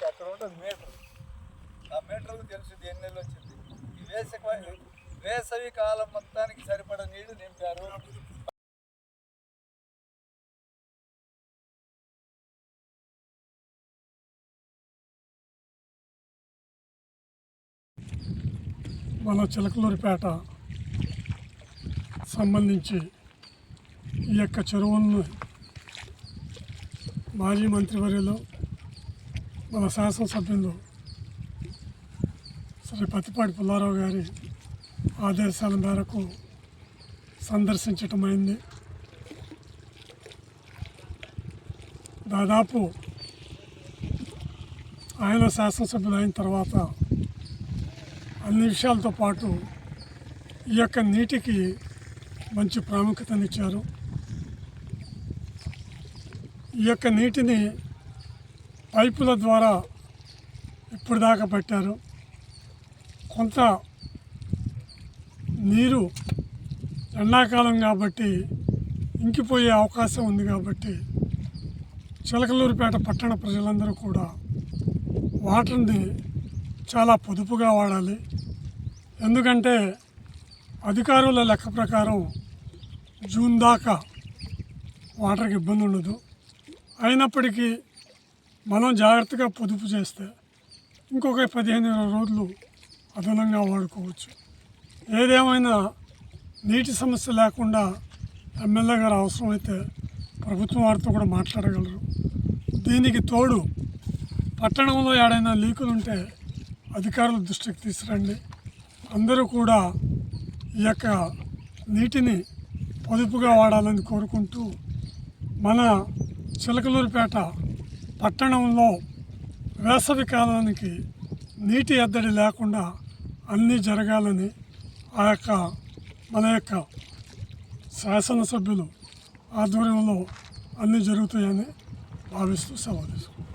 చూస్తే అక్కడ ఉంటుంది మీటర్ ఆ మీటర్కు తెలుస్తుంది ఎన్ని నెలలు వచ్చింది. ఈ వేసవి వేసవి కాలం మొత్తానికి సరిపడ నీళ్ళు నింపారు మన చిలకలూరిపేట సంబంధించి ఈ యొక్క చెరువులను మాజీ మంత్రివర్యులు మన శాసనసభ్యులు శ్రీ పత్తిపాటి పుల్లారావు గారి ఆదేశాల మేరకు సందర్శించటం అయింది దాదాపు ఆయన శాసనసభ్యులు అయిన తర్వాత అన్ని విషయాలతో పాటు ఈ యొక్క నీటికి మంచి ప్రాముఖ్యతనిచ్చారు. ఈ యొక్క నీటిని పైపుల ద్వారా ఇప్పటిదాకా పెట్టారు. కొంత నీరు ఎండాకాలం కాబట్టి ఇంకిపోయే అవకాశం ఉంది కాబట్టి చిలకలూరుపేట పట్టణ ప్రజలందరూ కూడా వాటర్ని చాలా పొదుపుగా వాడాలి. ఎందుకంటే అధికారుల లెక్క ప్రకారం జూన్ దాకా వాటర్కి ఇబ్బంది ఉండదు అయినప్పటికీ మనం జాగ్రత్తగా పొదుపు చేస్తే ఇంకొక పదిహేను ఇరవై రోజులు అదనంగా వాడుకోవచ్చు. ఏదేమైనా నీటి సమస్య లేకుండా ఎమ్మెల్యే గారు అవసరమైతే ప్రభుత్వం వారితో కూడా మాట్లాడగలరు. దీనికి తోడు పట్టణంలో ఏడైనా లీకులు ఉంటే అధికారుల దృష్టికి తీసుకురండి. అందరూ కూడా ఈ యొక్క నీటిని పొదుపుగా వాడాలని కోరుకుంటూ మన చిలకలూరిపేట పట్టణంలో వేసవి కాలానికి నీటి ఎద్దడి లేకుండా అన్నీ జరగాలని ఆ యొక్క మన యొక్క శాసనసభ్యులు ఆధ్వర్యంలో అన్నీ జరుగుతాయని భావిస్తూ సెలవు తీసుకుంటాం